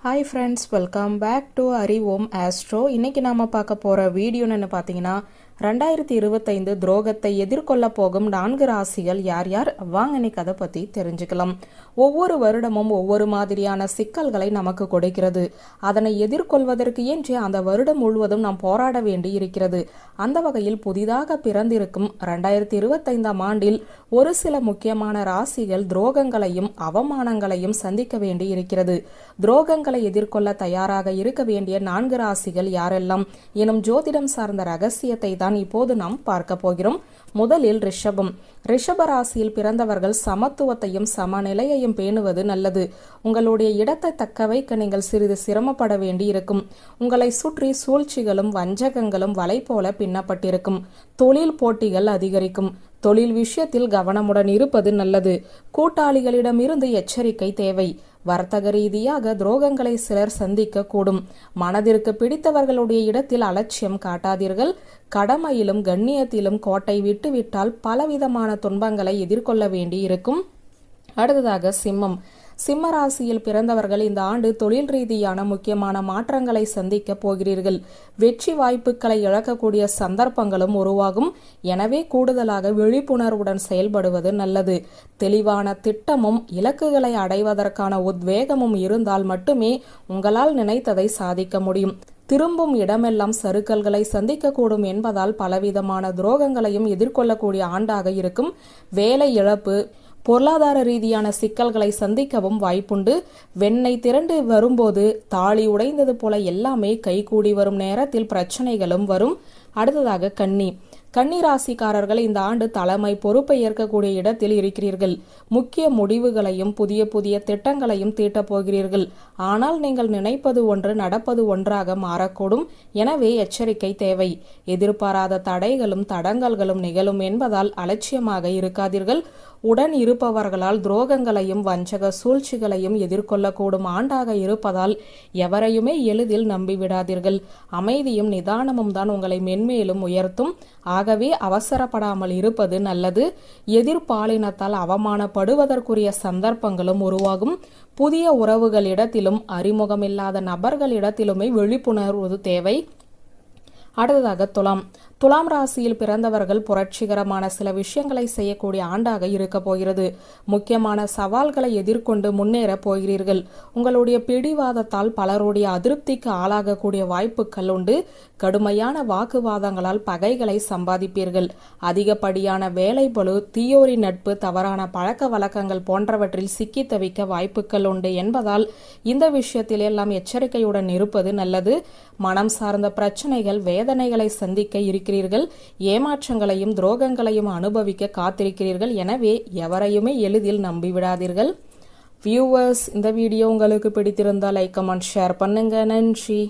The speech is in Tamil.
Hi friends welcome back to Arivom Astro இன்னைக்கு நாம பார்க்க போற வீடியோன்னு பார்த்தீங்கன்னா ரெண்டாயிரத்தி இருபத்தைந்து துரோகத்தை எதிர்கொள்ள போகும் நான்கு ராசிகள் யார் யார்? வாங்க இன்னைக்கு அதை பத்தி தெரிஞ்சுக்கலாம். ஒவ்வொரு வருடமும் ஒவ்வொரு மாதிரியான சிக்கல்களை நமக்கு கொடுக்கிறது. அதனை எதிர்கொள்வதற்கு ஏன்றே அந்த வருடம் முழுவதும் நாம் போராட வேண்டி இருக்கிறது. அந்த வகையில் புதிதாக பிறந்திருக்கும் ரெண்டாயிரத்தி இருபத்தைந்தாம் ஆண்டில் ஒரு சில முக்கியமான ராசிகள் துரோகங்களையும் அவமானங்களையும் சந்திக்க வேண்டி இருக்கிறது. துரோகங்களை எதிர்கொள்ள தயாராக இருக்க வேண்டிய நான்கு ராசிகள் யாரெல்லாம்? எனும் ஜோதிடம் சார்ந்த ரகசியத்தை தான் இப்போது நாம் பார்க்க போகிறோம். முதலில் ரிஷபம். ரிஷப ராசியில் பிறந்தவர்கள் சமத்துவத்தையும் சமநிலையையும் பேணுவது நல்லது. உங்களுடைய இடத்தை தக்க வைக்க நீங்கள் சிறிது சிரமப்பட வேண்டி இருக்கும் உங்களை சுற்றி சூழ்ச்சிகளும் வஞ்சகங்களும் வலை போல பின்னப்பட்டிருக்கும். தொழில் போட்டிகள் அதிகரிக்கும். தொழில் விஷயத்தில் கவனமுடன் இருப்பது நல்லது. கூட்டாளிகளிடமிருந்து எச்சரிக்கை தேவை. வர்த்தக ரீதியாக துரோகங்களை சிலர் சந்திக்க கூடும். மனதிற்கு பிடித்தவர்களுடைய இடத்தில் அலட்சியம் காட்டாதீர்கள். கடமையிலும் கண்ணியத்திலும் கோட்டை விட்டுவிட்டால் பலவிதமான துன்பங்களை எதிர்கொள்ள வேண்டி இருக்கும் அடுத்ததாக சிம்மம். சிம்ம ராசியில் பிறந்தவர்கள் இந்த ஆண்டு தொழில் ரீதியான முக்கியமான மாற்றங்களை சந்திக்க போகிறீர்கள். வெற்றி வாய்ப்புகளை இழக்கக்கூடிய சந்தர்ப்பங்களும் உருவாகும். எனவே கூடுதலாக விழிப்புணர்வுடன் செயல்படுவது நல்லது. தெளிவான திட்டமும் இலக்குகளை அடைவதற்கான உத்வேகமும் இருந்தால் மட்டுமே உங்களால் நினைத்ததை சாதிக்க முடியும். திரும்பும் இடமெல்லாம் சறுக்கல்களை சந்திக்கக்கூடும் என்பதால் பலவிதமான துரோகங்களையும் எதிர்கொள்ளக்கூடிய ஆண்டாக இருக்கும். வேலை இழப்பு பொருளாதார ரீதியான சிக்கல்களை சந்திக்கவும் வாய்ப்புண்டு. வெண்ணெய் திரண்டு வரும்போது தாலி உடைந்தது போல எல்லாமே கைகூடி வரும் நேரத்தில் பிரச்சனைகளும் வரும். அடுத்ததாக கன்னி. கன்னி ராசிக்காரர்கள் இந்த ஆண்டு தலைமை பொறுப்பை ஏற்கக்கூடிய இடத்தில் இருக்கிறீர்கள். முக்கிய முடிவுகளையும் புதிய புதிய திட்டங்களையும் தீட்டப் போகிறீர்கள். ஆனால் நீங்கள் நினைப்பது ஒன்று நடப்பது ஒன்றாக மாறக்கூடும். எனவே எச்சரிக்கை தேவை. எதிர்பாராத தடைகளும் தடங்கல்களும் நிகழும் என்பதால் அலட்சியமாக இருக்காதீர்கள். உடன் இருப்பவர்களால் துரோகங்களையும் வஞ்சக சூழ்ச்சிகளையும் எதிர்கொள்ளக்கூடும் ஆண்டாக இருப்பதால் எவரையுமே எளிதில் நம்பிவிடாதீர்கள். அமைதியும் நிதானமும் தான் உங்களை மென்மேலும் உயர்த்தும். ஆகவே அவசரப்படாமல் இருப்பது நல்லது. எதிர்பாலினத்தால் அவமானப்படுவதற்குரிய சந்தர்ப்பங்களும் உருவாகும். புதிய உறவுகளிடத்திலும் அறிமுகமில்லாத நபர்களிடத்திலுமே விழிப்புணர்வு தேவை. அடுத்ததாக துலாம். துலாம் ராசியில் பிறந்தவர்கள் புரட்சிகரமான சில விஷயங்களை செய்யக்கூடிய ஆண்டாக இருக்க போகிறது. முக்கியமான சவால்களை எதிர்கொண்டு முன்னேற போகிறீர்கள். உங்களுடைய பிடிவாதத்தால் பலருடைய அதிருப்திக்கு ஆளாகக்கூடிய வாய்ப்புகள் உண்டு. கடுமையான வாக்குவாதங்களால் பகைகளை சம்பாதிப்பீர்கள். அதிகப்படியான வேலை பழு தீயோரி நட்பு தவறான பழக்க வழக்கங்கள் போன்றவற்றில் சிக்கி தவிக்க வாய்ப்புகள் உண்டு என்பதால் இந்த விஷயத்தில் எல்லாம் எச்சரிக்கையுடன் இருப்பது நல்லது. மனம் சார்ந்த பிரச்சனைகள் வேதனைகளை சந்திக்க இருக்கிறீர்கள் ஏமாற்றங்களையும் துரோகங்களையும் அனுபவிக்க காத்திருக்கிறீர்கள். எனவே எவரையுமே எளிதில் நம்பிவிடாதீர்கள். வியூவர்ஸ் இந்த வீடியோ உங்களுக்கு பிடித்திருந்தால் லைக் கமெண்ட் ஷேர் பண்ணுங்க. நன்றி.